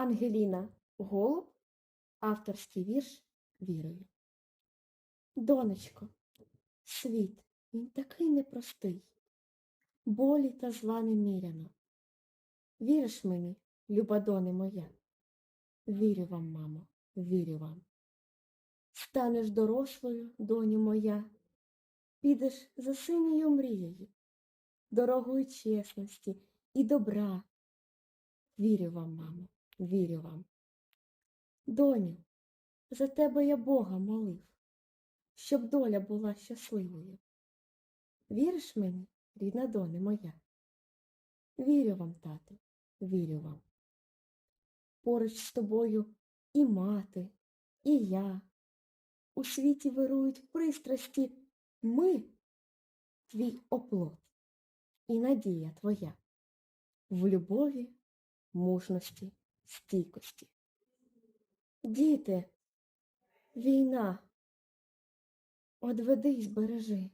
Ангеліна Голуб, авторський вірш вірою. Донечко, світ, він такий непростий, болі та зла неміряно. Віриш мені, люба доне моя? Вірю вам, мамо, вірю вам. Станеш дорослою, доню моя, підеш за синьою мрією, дорогою чесності і добра. Вірю вам, мамо, вірю вам. Доню, за тебе я Бога молив, щоб доля була щасливою. Віриш мені, рідна доне моя? Вірю вам, тату, вірю вам. Поруч з тобою і мати, і я. У світі вирують пристрасті ми, твій оплот і надія твоя в любові, мужності, стійкості. Діти, війна, одведи й збережи.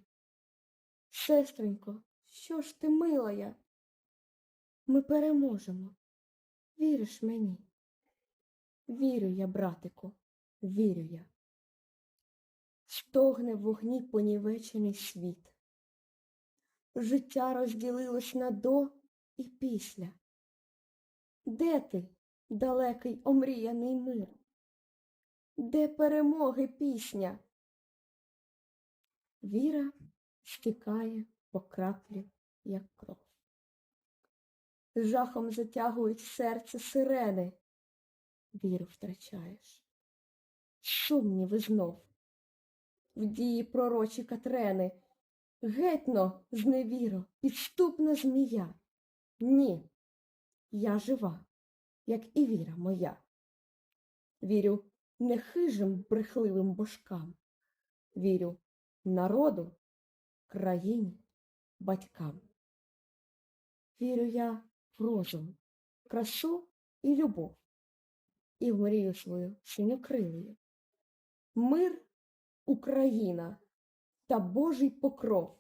Сестренько, що ж ти милая? Ми переможемо. Віриш мені? Вірю я, братику, вірю я. Стогне в вогні понівечений світ. Життя розділилось на до і після. Де ти, далекий омріяний мир? Де перемоги пісня? Віра стікає по краплі, як кров. Жахом затягують серце сирени. Віру втрачаєш. Сумніви знов. В дії пророчі Катрени. Гетьно, зневіро, підступна змія. Ні, я жива, як і віра моя. Вірю не хижим брехливим божкам. Вірю народу, країні, батькам. Вірю я в розум, красу і любов, і в мрію свою синьокрилою. Мир, Україна та Божий покров.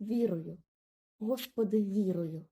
Вірую, Господи, вірую.